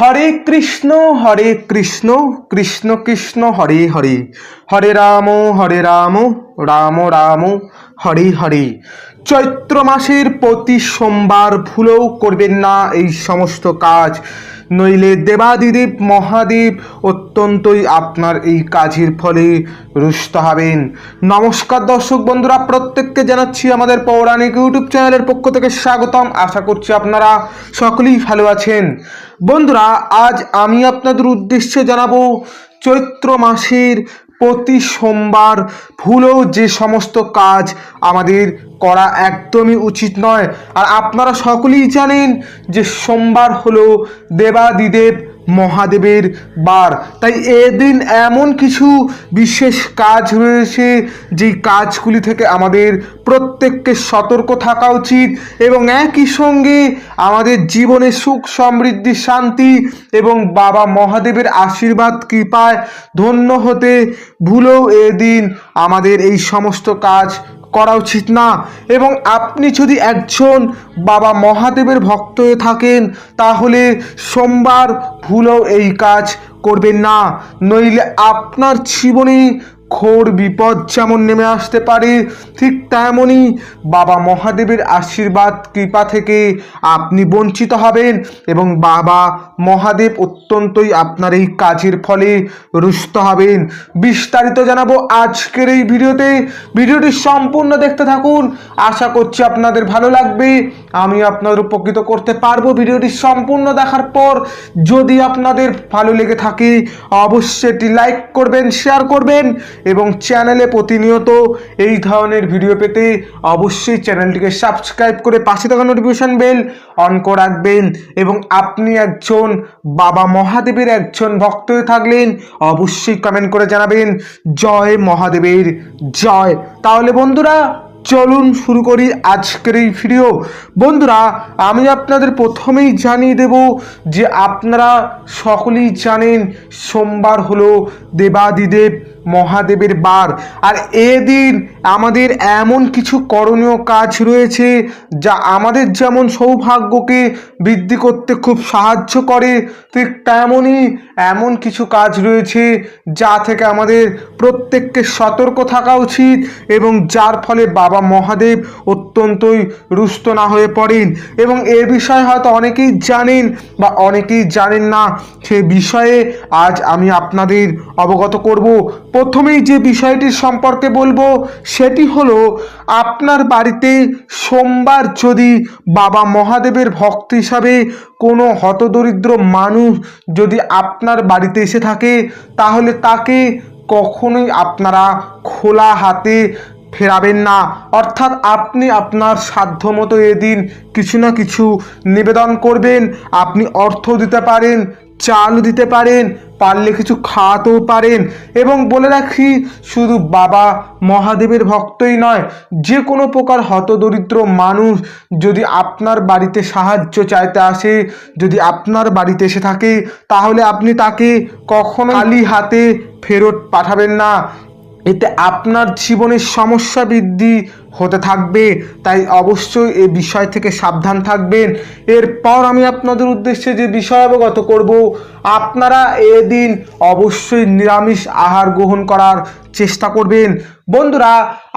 হরে কৃষ্ণ হরে কৃষ্ণ কৃষ্ণ কৃষ্ণ, হরে হরে। হরে রাম হরে রাম রাম রাম, হরে হরে। চৈত্র মাসের প্রতি সোমবার ভুলেও করবেন না এই সমস্ত কাজ। নইলে দেবাদিদেব মহাদেব অত্যন্তই আপনার এই কাজের ফলে রুষ্ট হবেন। নমস্কার দর্শক বন্ধুরা, প্রত্যেককে জানাচ্ছি আমাদের পৌরাণিক ইউটিউব চ্যানেলের পক্ষ থেকে স্বাগতম। আশা করছি আপনারা সকলেই ভালো আছেন। বন্ধুরা, আজ আমি আপনাদের উদ্দেশ্যে জানাব, চৈত্র মাসের প্রতি সোমবার ভুলেও যে সমস্ত কাজ আমাদের করা একদমই উচিত নয়। আর আপনারা সকলেই জানেন যে সোমবার হলো দেবাদিদেব মহাদেবের বার। তাই এদিন এমন কিছু বিশেষ কাজ রয়েছে, যেই কাজগুলি থেকে আমাদের প্রত্যেককে সতর্ক থাকা উচিত এবং একই সঙ্গে আমাদের জীবনে সুখ, সমৃদ্ধি, শান্তি এবং বাবা মহাদেবের আশীর্বাদ, কৃপায় ধন্য হতে ভুলেও এদিন আমাদের এই সমস্ত কাজ করা উচিত না। এবং আপনি যদি একজন বাবা মহাদেবের ভক্ত হয়ে থাকেন, তাহলে সোমবার ভুলেও এই কাজ করবেন না। নইলে আপনার জীবনে ঘোর বিপদ যেমন নেমে আসতে পারে, ঠিক তেমনই বাবা মহাদেবের আশীর্বাদ, কৃপা থেকে আপনি বঞ্চিত হবেন এবং বাবা মহাদেব অত্যন্তই আপনার এই কাজের ফলে রুষ্ট হবেন। বিস্তারিত জানাব আজকের এই ভিডিওতে। ভিডিওটি সম্পূর্ণ দেখতে থাকুন। আশা করছি আপনাদের ভালো লাগবে। আমি আপনাদের উপকৃত করতে পারব ভিডিওটি সম্পূর্ণ দেখার পর। যদি আপনাদের ভালো লেগে থাকে, অবশ্যই এটি লাইক করবেন, শেয়ার করবেন এবং চ্যানেলে প্রতিনিয়ত এই ধরনের ভিডিও পেতে অবশ্যই চ্যানেলটিকে সাবস্ক্রাইব করে পাশে থাকা নোটিফিকেশন বেল অন করে রাখবেন এবং আপনি একজন বাবা মহাদেবের একজন ভক্ত থাকলেন, অবশ্যই কমেন্ট করে জানাবেন, জয় মহাদেবের, জয়। তাহলে বন্ধুরা, চলুন শুরু করি আজকের এই ভিডিও বন্ধুরা, আমি আপনাদের প্রথমেই জানিয়ে দেব যে আপনারা সকলেই জানেন সোমবার হলো দেবাদিদেব মহাদেবের বার। আর এদিন আমাদের এমন কিছু করণীয় কাজ রয়েছে, যা আমাদের যেমন সৌভাগ্যকে বৃদ্ধি করতে খুব সাহায্য করে, ঠিক তেমনই এমন কিছু কাজ রয়েছে, যা থেকে আমাদের প্রত্যেককে সতর্ক থাকা উচিত এবং যার ফলে বাবা মহাদেব অত্যন্তই রুষ্ট না হয়ে পড়েন। এবং এ বিষয়ে হয়তো অনেকেই জানেন বা অনেকেই জানেন না, সে বিষয়ে আজ আমি আপনাদের অবগত করব। প্রথমেই যে বিষয়টির সম্পর্কে বলব, সেটি হলো আপনার বাড়িতে সোমবার যদি বাবা মহাদেবের ভক্ত হিসাবে কোনো হতদরিদ্র মানুষ যদি আপনার বাড়িতে এসে থাকে, তাহলে তাকে কখনোই আপনারা খোলা হাতে ফেরাবেন না। অর্থাৎ আপনি আপনার সাধ্যমতো এদিন কিছু না কিছু নিবেদন করবেন। আপনি অর্থ দিতে পারেন চাল দিতে পারেন, পারলে কিছু খাওয়াতেও পারেন। এবং বলে রাখি, শুধু বাবা মহাদেবের ভক্তই নয়, যে কোনো প্রকার হতদরিদ্র মানুষ যদি আপনার বাড়িতে সাহায্য চাইতে আসে, যদি আপনার বাড়িতে এসে থাকে, তাহলে আপনি তাকে কখনো খালি হাতে ফেরত পাঠাবেন না। এতে আপনার জীবনের সমস্যা বৃদ্ধি হতে থাকবে, তাই অবশ্যই এই বিষয় থেকে সাবধান থাকবেন। এরপর আমি আপনাদের উদ্দেশ্যে যে বিষয় অবগত করব, আপনারা এদিন অবশ্যই নিরামিষ আহার গ্রহণ করার চেষ্টা করবেন। বন্ধুরা,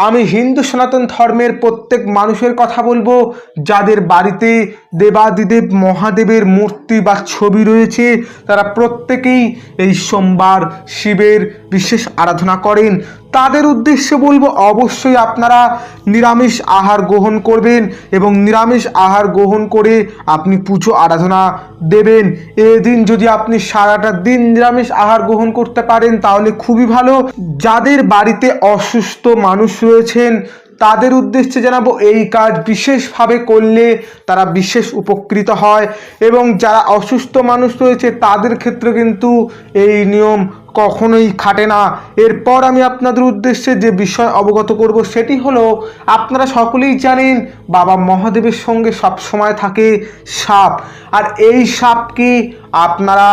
আমি হিন্দু সনাতন ধর্মের প্রত্যেক মানুষের কথা বলব, যাদের বাড়িতে দেবাদিদেব মহাদেবের মূর্তি বা ছবি রয়েছে, তারা প্রত্যেকেই এই সোমবার শিবের বিশেষ আরাধনা করেন। তাদের উদ্দেশ্যে বলব, অবশ্যই আপনারা নিরামিষ আহার গ্রহণ করবেন এবং নিরামিষ আহার গ্রহণ করে আপনি পুজো আরাধনা দেবেন। এদিন যদি আপনি সারাটা দিন নিরামিষ আহার গ্রহণ করতে পারেন, তাহলে খুবই ভালো। যাদের বাড়িতে অসুস্থ মানুষ রয়েছেন, তাদের উদ্দেশ্যে জানাব, এই কাজ বিশেষভাবে করলে তারা বিশেষ উপকৃত হয়। এবং যারা অসুস্থ মানুষ রয়েছে, তাদের ক্ষেত্রে কিন্তু এই নিয়ম কখনোই খাটে না। এরপর আমি আপনাদের উদ্দেশ্যে যে বিষয় অবগত করব সেটি হলো, আপনারা সকলেই জানেন বাবা মহাদেবের সঙ্গে সব সময় থাকে সাপ। আর এই সাপকে আপনারা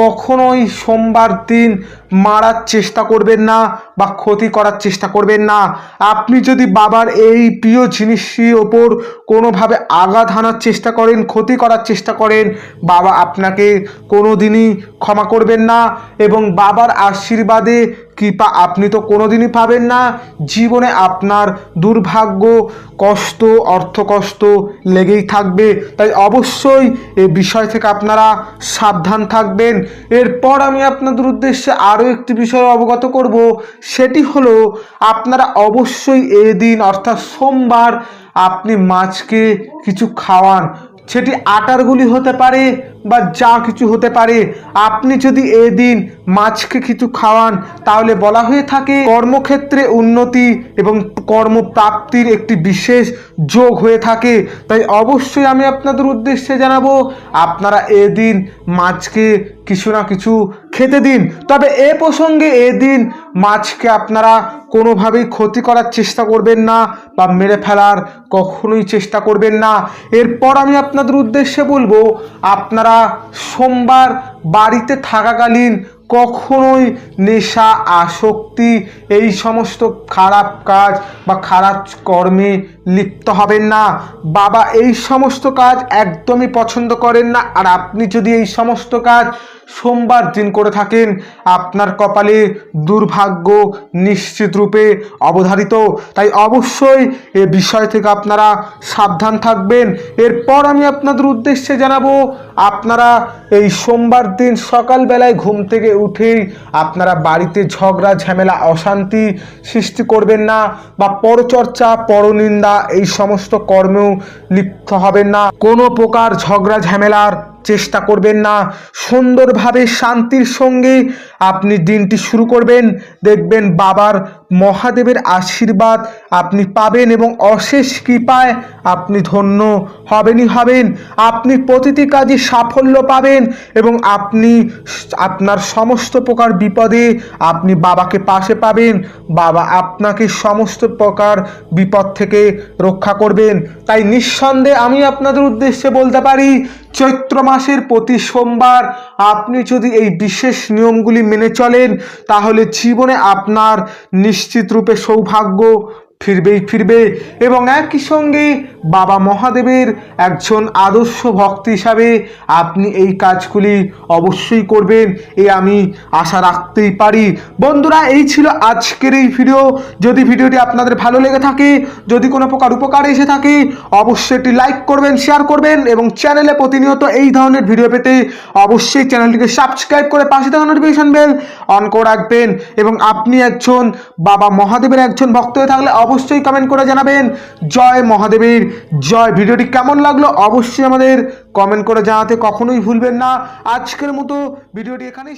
কখনোই সোমবার দিন মারার চেষ্টা করবেন না বা ক্ষতি করার চেষ্টা করবেন না। আপনি যদি বাবার এই প্রিয় জিনিসটির ওপর কোনোভাবে আঘাত হানার চেষ্টা করেন, ক্ষতি করার চেষ্টা করেন, বাবা আপনাকে কোনো দিনই ক্ষমা করবেন না এবং বাবার আশীর্বাদে, কৃপা আপনি তো কোনো দিনই পাবেন না। জীবনে আপনার দুর্ভাগ্য, কষ্ট অর্থ কষ্ট লেগেই থাকবে। তাই অবশ্যই এ বিষয় থেকে আপনারা সাবধান থাকবেন। এরপর আমি আপনাদের উদ্দেশ্যে আরও একটি বিষয় অবগত করব, সেটি হলো আপনারা অবশ্যই এদিন, অর্থাৎ সোমবার, আপনি মাছকে কিছু খাওয়ান। সেটি আটার গুলি হতে পারে বা যা কিছু হতে পারে। আপনি যদি এদিন মাছকে কিছু খাওয়ান, তাহলে বলা হয়ে থাকে কর্মক্ষেত্রে উন্নতি এবং কর্মপ্রাপ্তির একটি বিশেষ যোগ হয়ে থাকে। তাই অবশ্যই আমি আপনাদের উদ্দেশ্যে জানাব, আপনারা এদিন মাছকে কিছু না কিছু খেতে দিন। তবে এ প্রসঙ্গে এদিন মাছকে আপনারা কোনোভাবেই ক্ষতি করার চেষ্টা করবেন না বা মেরে ফেলার কখনোই চেষ্টা করবেন না। এরপর আমি আপনাদের উদ্দেশ্যে বলব, আপনারা সোমবার বাড়িতে থাকাকালীন কখনোই নেশা, আসক্তি, এই সমস্ত খারাপ কাজ বা খারাপ কর্মে লিপ্ত হবেন না। বাবা, এই সমস্ত কাজ একদমই পছন্দ করেন না। আর আপনি যদি এই সমস্ত কাজ সোমবার দিন করে থাকেন। আপনার কপালে দুর্ভাগ্য নিশ্চিত রূপে অবধারিত। তাই অবশ্যই এ বিষয় থেকে আপনারা সাবধান থাকবেন। এরপর আমি আপনাদের উদ্দেশ্যে জানাব, আপনারা এই সোমবার দিন সকালবেলায় ঘুম থেকে উঠেই আপনারা বাড়িতে ঝগড়া, ঝামেলা, অশান্তি সৃষ্টি করবেন না বা পরচর্চা, পরনিন্দা এই সমস্ত কর্মেও লিপ্ত হবেন না। কোনো প্রকার ঝগড়া, ঝামেলার চেষ্টা করবেন না। সুন্দরভাবে শান্তির সঙ্গে আপনি দিনটি শুরু করবেন। দেখবেন বাবার মহাদেবের আশীর্বাদ আপনি পাবেন এবং অশেষ কৃপায় আপনি ধন্য হবেনই হবেন। আপনি প্রতিটি কাজে সাফল্য পাবেন এবং আপনি আপনার সমস্ত প্রকার বিপদে আপনি বাবাকে পাশে পাবেন। বাবা আপনাকে সমস্ত প্রকার বিপদ থেকে রক্ষা করবেন। তাই নিঃসন্দেহে আমি আপনাদের উদ্দেশ্যে বলতে পারি চৈত্র মাসের প্রতি সোমবার আপনি যদি এই বিশেষ নিয়মগুলি মেনে চলেন, তাহলে জীবনে আপনার নিশ্চিত রূপে সৌভাগ্য ফিরবেই ফিরবে এবং একই সঙ্গে বাবা মহাদেবের একজন আদর্শ ভক্ত হিসাবে আপনি এই কাজগুলি অবশ্যই করবেন, এ আমি আশা রাখতেই পারি। বন্ধুরা, এই ছিল আজকের এই ভিডিও। যদি ভিডিওটি আপনাদের ভালো লেগে থাকে, যদি কোনো প্রকার উপকার এসে থাকে, অবশ্যই একটি লাইক করবেন শেয়ার করবেন এবং চ্যানেলে প্রতিনিয়ত এই ধরনের ভিডিও পেতে অবশ্যই চ্যানেলটিকে সাবস্ক্রাইব করে পাশে থাকা নোটিফিকেশন বেল অন করে রাখবেন এবং আপনি একজন বাবা মহাদেবের একজন ভক্ত হয়ে থাকলে অবশ্যই কমেন্ট করে জানাবেন। জয় মহাদেবের। জয়। ভিডিওটি কেমন লাগল অবশ্যই আমাদের কমেন্ট করে জানাতে কখনোই ভুলবেন না। আজকের মতো ভিডিওটি এখানেই